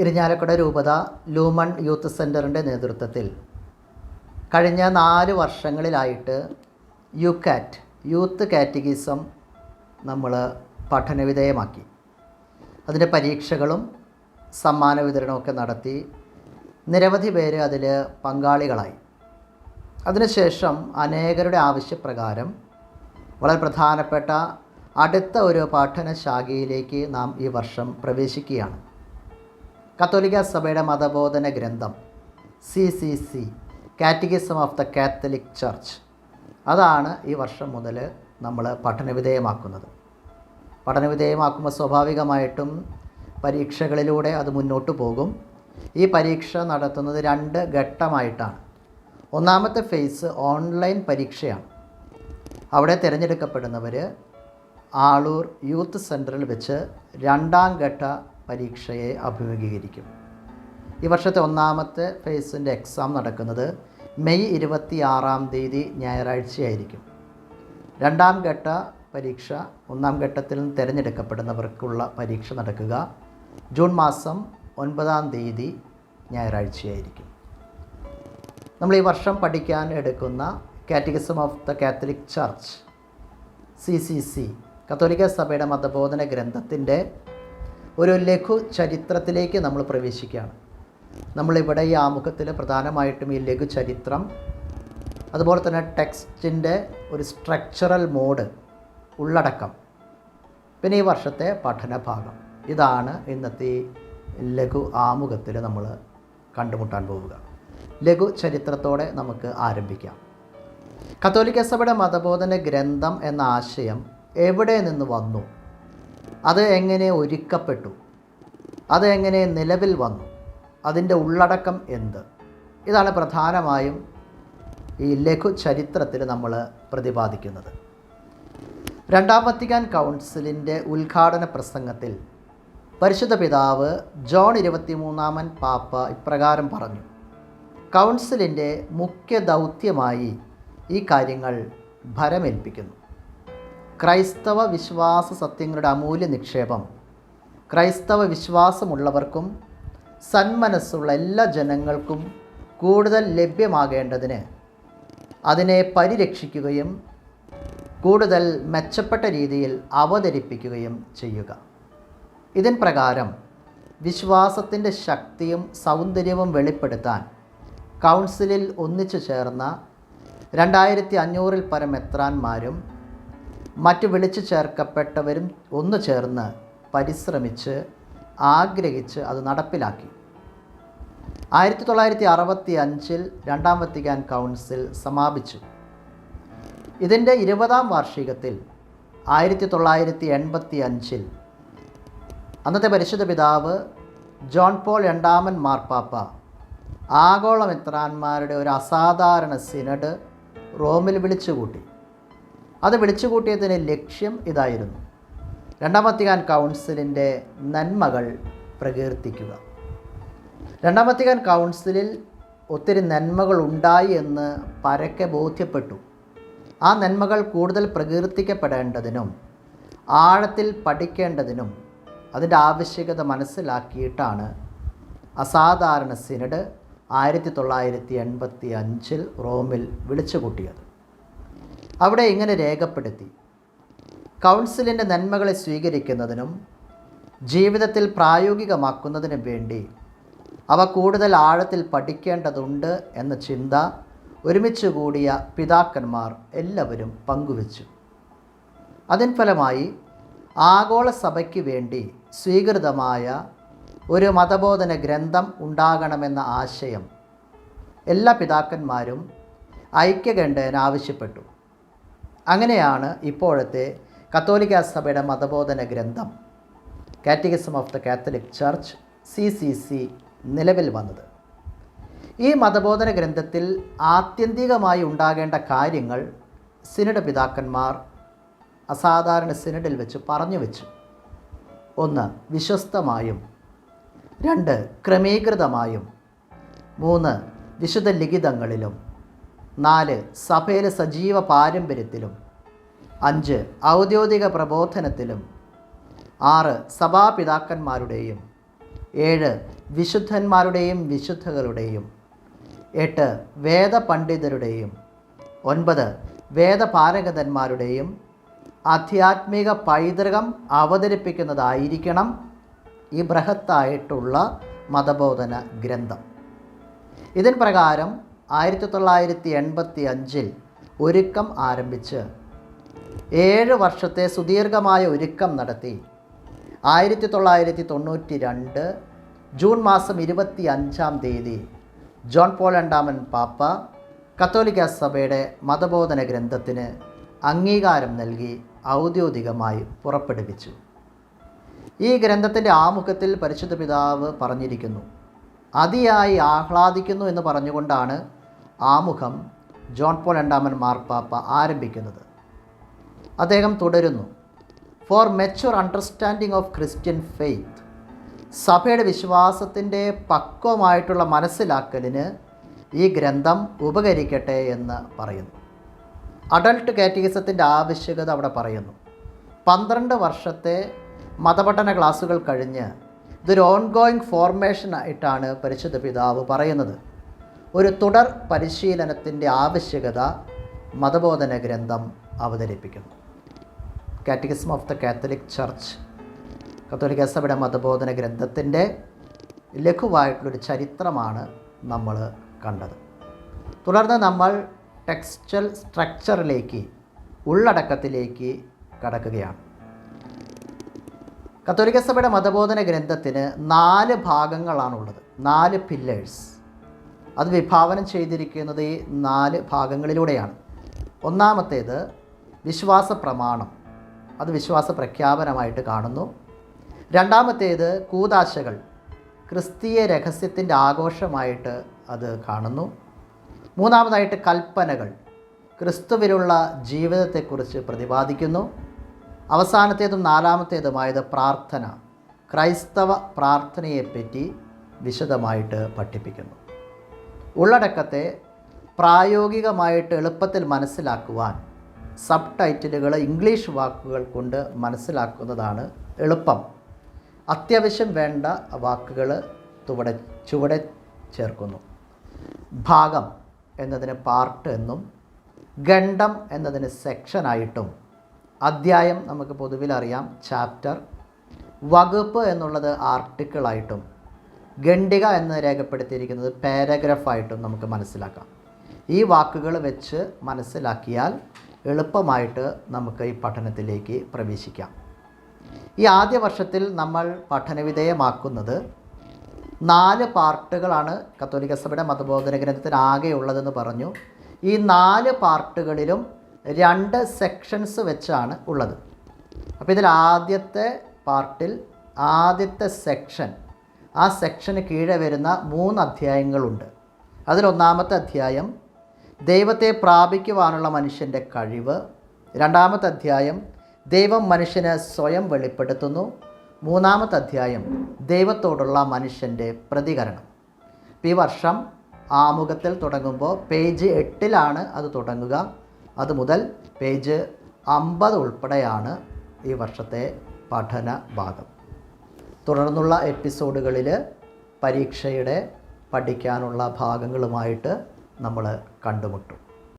ഇരിഞ്ഞാലക്കുട രൂപത lumen youth സെന്ററിന്റെ നേതൃത്വത്തിൽ കഴിഞ്ഞ നാല് വർഷങ്ങളിലായിട്ട് യു കാറ്റ് യൂത്ത് കാറ്റഗിസം നമ്മൾ പഠനവിധേയമാക്കി. അതിന്റെ പരീക്ഷകളും സമ്മാന വിതരണമൊക്കെ നടത്തി നിരവധി പേര് അതിൽ പങ്കാളികളായി. അതിനുശേഷം അനേകരുടെ ആവശ്യപ്രകാരം വളരെ പ്രധാനപ്പെട്ട അടുത്ത ഒരു പഠനശാഖയിലേക്ക് നാം ഈ വർഷം പ്രവേശിക്കുകയാണ്. കത്തോലിക്ക സഭയുടെ മതബോധന ഗ്രന്ഥം C C C catechism of the Catholic Church അതാണ് ഈ വർഷം മുതൽ നമ്മൾ പഠനവിധേയമാക്കുന്നത്. പഠനവിധേയമാക്കുമ്പോൾ സ്വാഭാവികമായിട്ടും പരീക്ഷകളിലൂടെ അത് മുന്നോട്ട് പോകും. ഈ പരീക്ഷ നടത്തുന്നത് രണ്ട് ഘട്ടമായിട്ടാണ്. ഒന്നാമത്തെ ഫേസ് ഓൺലൈൻ പരീക്ഷയാണ്. അവിടെ തിരഞ്ഞെടുക്കപ്പെടുന്നവർ ആളൂർ യൂത്ത് സെന്ററിൽ വെച്ച് രണ്ടാം ഘട്ട പരീക്ഷയെ അഭിമുഖീകരിക്കും. ഈ വർഷത്തെ ഒന്നാമത്തെ ഫേസിന്റെ എക്സാം നടക്കുന്നത് മെയ് ഇരുപത്തി ആറാം തീയതി ഞായറാഴ്ചയായിരിക്കും. രണ്ടാം ഘട്ട പരീക്ഷ ഒന്നാം ഘട്ടത്തിൽ നിന്ന് തിരഞ്ഞെടുക്കപ്പെടുന്നവർക്കുള്ള പരീക്ഷ നടക്കുക ജൂൺ മാസം ഒൻപതാം തീയതി ഞായറാഴ്ചയായിരിക്കും. നമ്മൾ ഈ വർഷം പഠിക്കാൻ എടുക്കുന്ന catechism of the Catholic Church C C C കത്തോലിക്ക സഭയുടെ മതബോധന ഗ്രന്ഥത്തിന്റെ ഒരു ലഘു ചരിത്രത്തിലേക്ക് നമ്മൾ പ്രവേശിക്കുകയാണ്. നമ്മളിവിടെ ഈ ആമുഖത്തിൽ പ്രധാനമായിട്ടും ഈ ലഘു ചരിത്രം അതുപോലെ തന്നെ ടെക്സ്റ്റിന്റെ ഒരു സ്ട്രക്ചറൽ മോഡ് ഉള്ളടക്കം പിന്നെ ഈ വർഷത്തെ പഠനഭാഗം. ഇതാണ് ഇന്നത്തെ ലഘു ആമുഖത്തിൽ നമ്മൾ കണ്ടുമുട്ടാൻ പോവുക. ലഘു ചരിത്രത്തോടെ നമുക്ക് ആരംഭിക്കാം. കത്തോലിക്ക സഭയുടെ മതബോധന ഗ്രന്ഥം എന്ന ആശയം എവിടെ നിന്ന് വന്നു? അത് എങ്ങനെ ഒരുക്കപ്പെട്ടു? അത് എങ്ങനെ നിലവിൽ വന്നു? അതിന്റെ ഉള്ളടക്കം എന്ത്? ഇതാണ് പ്രധാനമായും ഈ ലഘു ചരിത്രത്തിൽ നമ്മൾ പ്രതിപാദിക്കുന്നത്. രണ്ടാം വത്തിക്കാൻ കൗൺസിലിന്റെ ഉദ്ഘാടന പ്രസംഗത്തിൽ പരിശുദ്ധ പിതാവ് ജോൺ ഇരുപത്തിമൂന്നാമൻ പാപ്പ ഇപ്രകാരം പറഞ്ഞു കൗൺസിലിന്റെ മുഖ്യ ദൗത്യമായി ഈ കാര്യങ്ങൾ ഭരമേൽപ്പിക്കുന്നു. ക്രൈസ്തവ വിശ്വാസ സത്യങ്ങളുടെ അമൂല്യ നിക്ഷേപം. ക്രൈസ്തവ വിശ്വാസമുള്ളവർക്കും സന്മനസ്സുള്ള എല്ലാ ജനങ്ങൾക്കും കൂടുതൽ ലഭ്യമാകേണ്ടതിന് അതിനെ പരിരക്ഷിക്കുകയും കൂടുതൽ മെച്ചപ്പെട്ട രീതിയിൽ അവതരിപ്പിക്കുകയും ചെയ്യുക. ഇതിൻ പ്രകാരം വിശ്വാസത്തിന്റെ ശക്തിയും സൗന്ദര്യവും വെളിപ്പെടുത്താൻ കൗൺസിലിൽ ഒന്നിച്ചു ചേർന്ന രണ്ടായിരത്തി അഞ്ഞൂറിൽ പരം എത്രാന്മാരും മറ്റു വിളിച്ചു ചേർക്കപ്പെട്ടവരും ഒന്നു ചേർന്ന് പരിശ്രമിച്ച് ആഗ്രഹിച്ച് അത് നടപ്പിലാക്കി. ആയിരത്തി തൊള്ളായിരത്തി അറുപത്തി അഞ്ചിൽ രണ്ടാം വത്തിക്കാൻ കൗൺസിൽ സമാപിച്ചു. ഇതിന്റെ ഇരുപതാം വാർഷികത്തിൽ ആയിരത്തി തൊള്ളായിരത്തി എൺപത്തി അഞ്ചിൽ അന്നത്തെ പരിശുദ്ധ പിതാവ് ജോൺ പോൾ രണ്ടാമൻ മാർപ്പാപ്പ ആഗോള മിത്രാന്മാരുടെ ഒരു അസാധാരണ സിനഡ് റോമിൽ വിളിച്ചുകൂട്ടി. അത് വിളിച്ചുകൂട്ടിയതിന് ലക്ഷ്യം ഇതായിരുന്നു. രണ്ടാം വത്തിക്കാൻ കൗൺസിലിന്റെ നന്മകൾ പ്രകീർത്തിക്കുക. രണ്ടാം വത്തിക്കാൻ കൗൺസിലിൽ ഒത്തിരി നന്മകൾ ഉണ്ടായി എന്ന് പരക്കെ ബോധ്യപ്പെട്ടു. ആ നന്മകൾ കൂടുതൽ പ്രകീർത്തിക്കപ്പെടേണ്ടതിനും ആഴത്തിൽ പഠിക്കേണ്ടതിനും അതിന്റെ ആവശ്യകത മനസ്സിലാക്കിയിട്ടാണ് അസാധാരണ സിനഡ് ആയിരത്തി തൊള്ളായിരത്തി എൺപത്തി അഞ്ചിൽ റോമിൽ വിളിച്ചുകൂട്ടിയത്. അവിടെ ഇങ്ങനെ രേഖപ്പെടുത്തി. കൗൺസിലിന്റെ നന്മകളെ സ്വീകരിക്കുന്നതിനും ജീവിതത്തിൽ പ്രായോഗികമാക്കുന്നതിനും വേണ്ടി അവ കൂടുതൽ ആഴത്തിൽ പഠിക്കേണ്ടതുണ്ട് എന്ന ചിന്ത ഒരുമിച്ച് കൂടിയ പിതാക്കന്മാർ എല്ലാവരും പങ്കുവച്ചു. അതിൻ ഫലമായി ആഗോള സഭയ്ക്ക് വേണ്ടി സ്വീകൃതമായ ഒരു മതബോധന ഗ്രന്ഥം ഉണ്ടാകണമെന്ന ആശയം എല്ലാ പിതാക്കന്മാരും ഐക്യകണ്ഠേന ആവശ്യപ്പെട്ടു. അങ്ങനെയാണ് ഇപ്പോഴത്തെ കത്തോലിക്ക സഭയുടെ മതബോധന ഗ്രന്ഥം catechism of the Catholic Church C C C നിലവിൽ വന്നത്. ഈ മതബോധന ഗ്രന്ഥത്തിൽ ആത്യന്തികമായി ഉണ്ടാകേണ്ട കാര്യങ്ങൾ സിനഡ് പിതാക്കന്മാർ അസാധാരണ സിനഡിൽ വെച്ച് പറഞ്ഞു വെച്ചു. ഒന്ന് വിശ്വസ്തമായും. രണ്ട് ക്രമീകൃതമായും. മൂന്ന് വിശുദ്ധ ലിഖിതങ്ങളിലും നാല് സഭയിലെ സജീവ പാരമ്പര്യത്തിലും. അഞ്ച് ഔദ്യോഗിക പ്രബോധനത്തിലും. ആറ് സഭാപിതാക്കന്മാരുടെയും. ഏഴ് വിശുദ്ധന്മാരുടെയും വിശുദ്ധകളുടെയും. എട്ട് വേദപണ്ഡിതരുടെയും. ഒൻപത് വേദപാരഗതന്മാരുടെയും. ആധ്യാത്മിക പൈതൃകം അവതരിപ്പിക്കുന്നതായിരിക്കണം ഈ ബൃഹത്തായിട്ടുള്ള മതബോധന ഗ്രന്ഥം. ഇതിൻ പ്രകാരം ആയിരത്തി തൊള്ളായിരത്തി എൺപത്തി അഞ്ചിൽ ഒരുക്കം ആരംഭിച്ച് ഏഴ് വർഷത്തെ സുദീർഘമായ ഒരുക്കം നടത്തി. ആയിരത്തി തൊള്ളായിരത്തി തൊണ്ണൂറ്റി രണ്ട് ജൂൺ മാസം ഇരുപത്തി അഞ്ചാം തീയതി ജോൺ പോൾ രണ്ടാമൻ പാപ്പ കത്തോലിക്ക സഭയുടെ മതബോധന ഗ്രന്ഥത്തിന് അംഗീകാരം നൽകി ഔദ്യോഗികമായി പുറപ്പെടുവിച്ചു. ഈ ഗ്രന്ഥത്തിന്റെ ആമുഖത്തിൽ പരിശുദ്ധ പിതാവ് പറഞ്ഞിരിക്കുന്നു. അതിയായി ആഹ്ലാദിക്കുന്നു എന്ന് പറഞ്ഞുകൊണ്ടാണ് ആമുഖം ജോൺ പോൾ രണ്ടാമൻ മാർപ്പാപ്പ ആരംഭിക്കുന്നത്. അദ്ദേഹം തുടരുന്നു. For mature understanding of Christian faith സഭയുടെ വിശ്വാസത്തിന്റെ പക്വമായിട്ടുള്ള മനസ്സിലാക്കലിന് ഈ ഗ്രന്ഥം ഉപകരിക്കട്ടെ എന്ന് പറയുന്നു. അഡൾട്ട് കാറ്റഗിസത്തിന്റെ ആവശ്യകത അവിടെ പറയുന്നു. പന്ത്രണ്ട് വർഷത്തെ മതപഠന ക്ലാസ്സുകൾ കഴിഞ്ഞ് ഇതൊരു ഓൺഗോയിങ് ഫോർമേഷൻ ആയിട്ടാണ് പരിശുദ്ധ പിതാവ് പറയുന്നത്. ഒരു തുടർ പരിശീലനത്തിന്റെ ആവശ്യകത മതബോധന ഗ്രന്ഥം അവതരിപ്പിക്കുന്നു. Catechism of the Catholic Church കത്തോലിക്ക സഭയുടെ മതബോധന ഗ്രന്ഥത്തിന്റെ ലഘുവായിട്ടുള്ളൊരു ചരിത്രമാണ് നമ്മൾ കണ്ടത്. തുടർന്ന് നമ്മൾ ടെക്സ്റ്റൽ സ്ട്രക്ചറിലേക്ക് ഉള്ളടക്കത്തിലേക്ക് കടക്കുകയാണ്. കത്തോലിക്ക സഭയുടെ മതബോധന ഗ്രന്ഥത്തിന് നാല് ഭാഗങ്ങളാണുള്ളത്. നാല് പില്ലേഴ്സ് അത് വിഭാവനം ചെയ്തിരിക്കുന്നത് ഈ നാല് ഭാഗങ്ങളിലൂടെയാണ്. ഒന്നാമത്തേത് വിശ്വാസ പ്രമാണം അത് വിശ്വാസ പ്രഖ്യാപനമായിട്ട് കാണുന്നു. രണ്ടാമത്തേത് കൂതാശകൾ. ക്രിസ്തീയ രഹസ്യത്തിന്റെ ആഘോഷമായിട്ട് അത് കാണുന്നു. മൂന്നാമതായിട്ട് കൽപ്പനകൾ. ക്രിസ്തുവിലുള്ള ജീവിതത്തെക്കുറിച്ച് പ്രതിപാദിക്കുന്നു. അവസാനത്തേതും നാലാമത്തേതുമായത് പ്രാർത്ഥന. ക്രൈസ്തവ പ്രാർത്ഥനയെപ്പറ്റി വിശദമായിട്ട് പഠിപ്പിക്കുന്നു. ഉള്ളടക്കത്തെ പ്രായോഗികമായിട്ട് എളുപ്പത്തിൽ മനസ്സിലാക്കുവാൻ സബ് ടൈറ്റിലുകൾ ഇംഗ്ലീഷ് വാക്കുകൾ കൊണ്ട് മനസ്സിലാക്കുന്നതാണ് എളുപ്പം. അത്യാവശ്യം വേണ്ട വാക്കുകൾ ചുവടെ ചുവടെ ചേർക്കുന്നു. ഭാഗം എന്നതിന് പാർട്ട് എന്നും ഖണ്ഡം എന്നതിന് സെക്ഷനായിട്ടും അധ്യായം നമുക്ക് പൊതുവിലറിയാം ചാപ്റ്റർ. വകുപ്പ് എന്നുള്ളത് ആർട്ടിക്കിളായിട്ടും ഖണ്ഡിക എന്ന് രേഖപ്പെടുത്തിയിരിക്കുന്നത് പാരഗ്രാഫായിട്ടും നമുക്ക് മനസ്സിലാക്കാം. ഈ വാക്കുകൾ വെച്ച് മനസ്സിലാക്കിയാൽ എളുപ്പമായിട്ട് നമുക്ക് ഈ പഠനത്തിലേക്ക് പ്രവേശിക്കാം. ഈ ആദ്യ വർഷത്തിൽ നമ്മൾ പഠനവിധേയമാക്കുന്നത് നാല് പാർട്ടുകളാണ് കത്തോലിക്ക സഭയുടെ മതബോധന ഗ്രന്ഥത്തിന് ആകെയുള്ളതെന്ന് പറഞ്ഞു. ഈ നാല് പാർട്ടുകളിലും രണ്ട് സെക്ഷൻസ് വെച്ചാണ് ഉള്ളത്. അപ്പോൾ ഇതിൽ ആദ്യത്തെ പാർട്ടിൽ ആദ്യത്തെ സെക്ഷൻ ആ സെക്ഷന് കീഴെ വരുന്ന മൂന്ന് അധ്യായങ്ങളുണ്ട് അതിലൊന്നാമത്തെ അധ്യായം ദൈവത്തെ പ്രാപിക്കുവാനുള്ള മനുഷ്യന്റെ കഴിവ്. രണ്ടാമത്തെ അധ്യായം ദൈവം മനുഷ്യന് സ്വയം വെളിപ്പെടുത്തുന്നു. മൂന്നാമത്തെ അധ്യായം ദൈവത്തോടുള്ള മനുഷ്യന്റെ പ്രതികരണം. ഈ വർഷം ആമുഖത്തിൽ തുടങ്ങുമ്പോൾ പേജ് എട്ടിലാണ് അത് തുടങ്ങുക. അത് മുതൽ പേജ് അമ്പത് ഉൾപ്പെടെയാണ് ഈ വർഷത്തെ പഠന ഭാഗം തുടർന്നുള്ള എപ്പിസോഡുകളിൽ പരീക്ഷയുടെ പഠിക്കാനുള്ള ഭാഗങ്ങളുമായിട്ട് നമ്മൾ കണ്ടുമുട്ടും.